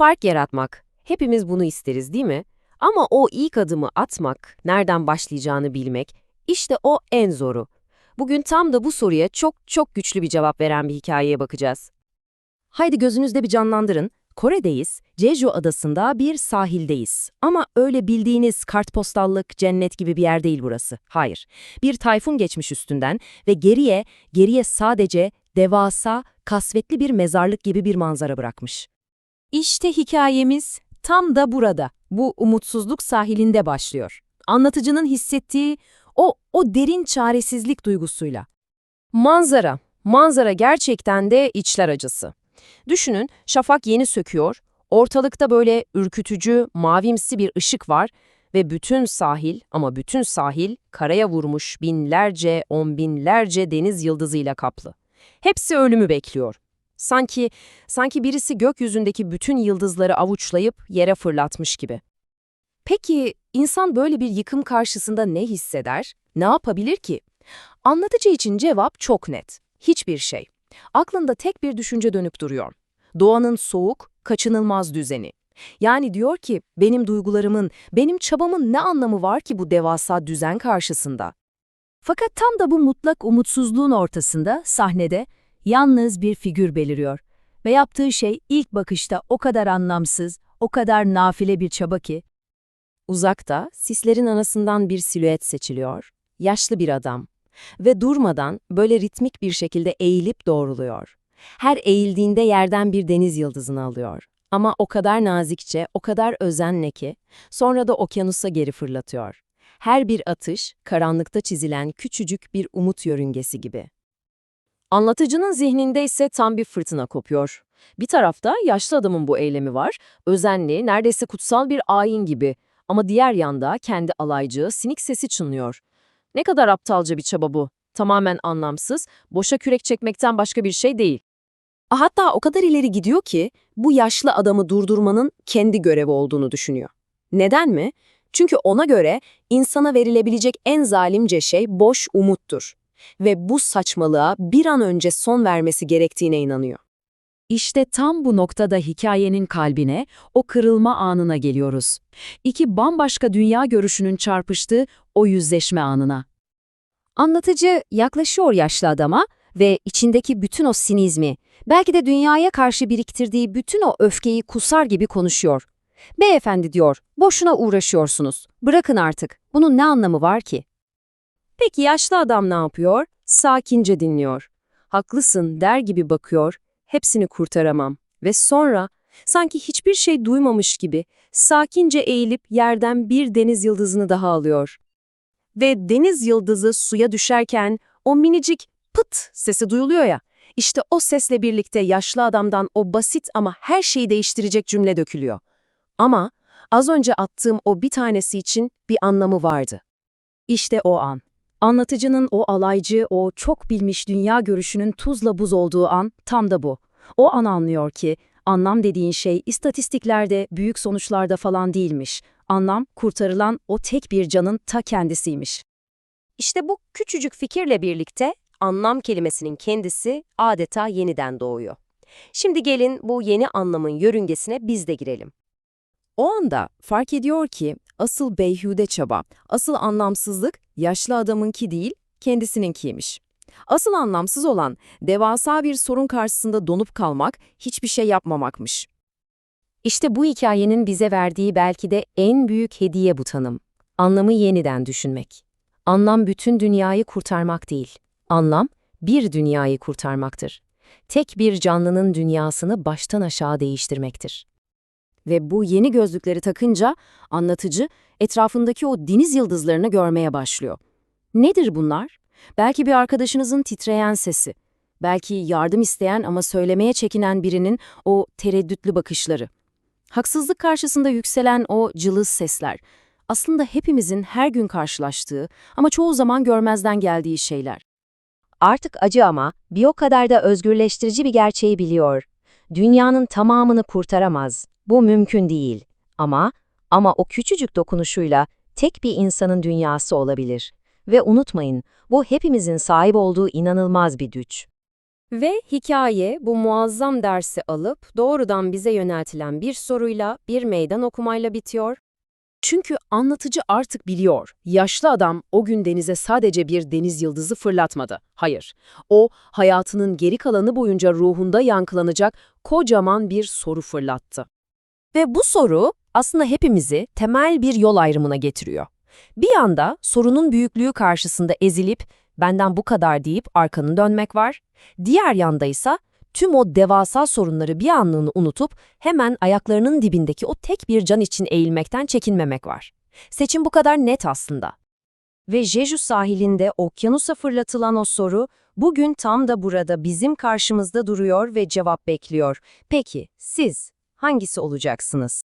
Fark yaratmak. Hepimiz bunu isteriz değil mi? Ama o ilk adımı atmak, nereden başlayacağını bilmek, işte o en zoru. Bugün tam da bu soruya çok çok güçlü bir cevap veren bir hikayeye bakacağız. Haydi gözünüzde bir canlandırın. Kore'deyiz, Jeju adasında bir sahildeyiz. Ama öyle bildiğiniz kartpostallık, cennet gibi bir yer değil burası. Hayır. Bir tayfun geçmiş üstünden ve geriye, geriye sadece devasa, kasvetli bir mezarlık gibi bir manzara bırakmış. İşte hikayemiz tam da burada. Bu umutsuzluk sahilinde başlıyor. Anlatıcının hissettiği o, o derin çaresizlik duygusuyla. Manzara. Manzara gerçekten de içler acısı. Düşünün, şafak yeni söküyor, ortalıkta böyle ürkütücü, mavimsi bir ışık var ve bütün sahil ama bütün sahil karaya vurmuş binlerce, on binlerce deniz yıldızıyla kaplı. Hepsi ölümü bekliyor. Sanki, sanki birisi gökyüzündeki bütün yıldızları avuçlayıp yere fırlatmış gibi. Peki insan böyle bir yıkım karşısında ne hisseder? Ne yapabilir ki? Anlatıcı için cevap çok net. Hiçbir şey. Aklında tek bir düşünce dönüp duruyor. Doğanın soğuk, kaçınılmaz düzeni. Yani diyor ki benim duygularımın, benim çabamın ne anlamı var ki bu devasa düzen karşısında? Fakat tam da bu mutlak umutsuzluğun ortasında, sahnede, yalnız bir figür beliriyor. Ve yaptığı şey ilk bakışta o kadar anlamsız, o kadar nafile bir çaba ki. Uzakta, sislerin arasından bir silüet seçiliyor. Yaşlı bir adam. Ve durmadan, böyle ritmik bir şekilde eğilip doğruluyor. Her eğildiğinde yerden bir deniz yıldızını alıyor. Ama o kadar nazikçe, o kadar özenle ki, sonra da okyanusa geri fırlatıyor. Her bir atış, karanlıkta çizilen küçücük bir umut yörüngesi gibi. Anlatıcının zihninde ise tam bir fırtına kopuyor. Bir tarafta yaşlı adamın bu eylemi var, özenli, neredeyse kutsal bir ayin gibi. Ama diğer yanda kendi alaycı, sinik sesi çınlıyor. Ne kadar aptalca bir çaba bu. Tamamen anlamsız, boşa kürek çekmekten başka bir şey değil. Hatta o kadar ileri gidiyor ki bu yaşlı adamı durdurmanın kendi görevi olduğunu düşünüyor. Neden mi? Çünkü ona göre insana verilebilecek en zalimce şey boş umuttur. Ve bu saçmalığa bir an önce son vermesi gerektiğine inanıyor. İşte tam bu noktada hikayenin kalbine, o kırılma anına geliyoruz. İki bambaşka dünya görüşünün çarpıştığı o yüzleşme anına. Anlatıcı yaklaşıyor yaşlı adama ve içindeki bütün o sinizmi, belki de dünyaya karşı biriktirdiği bütün o öfkeyi kusar gibi konuşuyor. Beyefendi diyor, boşuna uğraşıyorsunuz. Bırakın artık. Bunun ne anlamı var ki? Peki yaşlı adam ne yapıyor? Sakince dinliyor. Haklısın der gibi bakıyor. Hepsini kurtaramam. Ve sonra sanki hiçbir şey duymamış gibi sakince eğilip yerden bir deniz yıldızını daha alıyor. Ve deniz yıldızı suya düşerken o minicik pıt sesi duyuluyor ya. İşte o sesle birlikte yaşlı adamdan o basit ama her şeyi değiştirecek cümle dökülüyor. Ama az önce attığım o bir tanesi için bir anlamı vardı. İşte o an. Anlatıcının o alaycı, o çok bilmiş dünya görüşünün tuzla buz olduğu an tam da bu. O an anlıyor ki anlam dediğin şey istatistiklerde, büyük sonuçlarda falan değilmiş. Anlam kurtarılan o tek bir canın ta kendisiymiş. İşte bu küçücük fikirle birlikte anlam kelimesinin kendisi adeta yeniden doğuyor. Şimdi gelin bu yeni anlamın yörüngesine biz de girelim. O anda fark ediyor ki asıl beyhude çaba, asıl anlamsızlık yaşlı adamınki değil, kendisininkiymiş. Asıl anlamsız olan devasa bir sorun karşısında donup kalmak, hiçbir şey yapmamakmış. İşte bu hikayenin bize verdiği belki de en büyük hediye bu tanım. Anlamı yeniden düşünmek. Anlam bütün dünyayı kurtarmak değil. Anlam bir dünyayı kurtarmaktır. Tek bir canlının dünyasını baştan aşağı değiştirmektir. Ve bu yeni gözlükleri takınca anlatıcı etrafındaki o deniz yıldızlarını görmeye başlıyor. Nedir bunlar? Belki bir arkadaşınızın titreyen sesi, belki yardım isteyen ama söylemeye çekinen birinin o tereddütlü bakışları. Haksızlık karşısında yükselen o cılız sesler. Aslında hepimizin her gün karşılaştığı ama çoğu zaman görmezden geldiği şeyler. Artık acı ama bir o kadar da özgürleştirici bir gerçeği biliyor. Dünyanın tamamını kurtaramaz. Bu mümkün değil. Ama, ama o küçücük dokunuşuyla tek bir insanın dünyası olabilir. Ve unutmayın, bu hepimizin sahip olduğu inanılmaz bir güç. Ve hikaye bu muazzam dersi alıp doğrudan bize yöneltilen bir soruyla, bir meydan okumayla bitiyor. Çünkü anlatıcı artık biliyor. Yaşlı adam o gün denize sadece bir deniz yıldızı fırlatmadı. Hayır. O hayatının geri kalanı boyunca ruhunda yankılanacak kocaman bir soru fırlattı. Ve bu soru aslında hepimizi temel bir yol ayrımına getiriyor. Bir yanda sorunun büyüklüğü karşısında ezilip benden bu kadar deyip arkanı dönmek var. Diğer yanda ise tüm o devasa sorunları bir anlığını unutup hemen ayaklarının dibindeki o tek bir can için eğilmekten çekinmemek var. Seçim bu kadar net aslında. Ve Jeju sahilinde okyanusa fırlatılan o soru, bugün tam da burada bizim karşımızda duruyor ve cevap bekliyor. Peki, siz hangisi olacaksınız?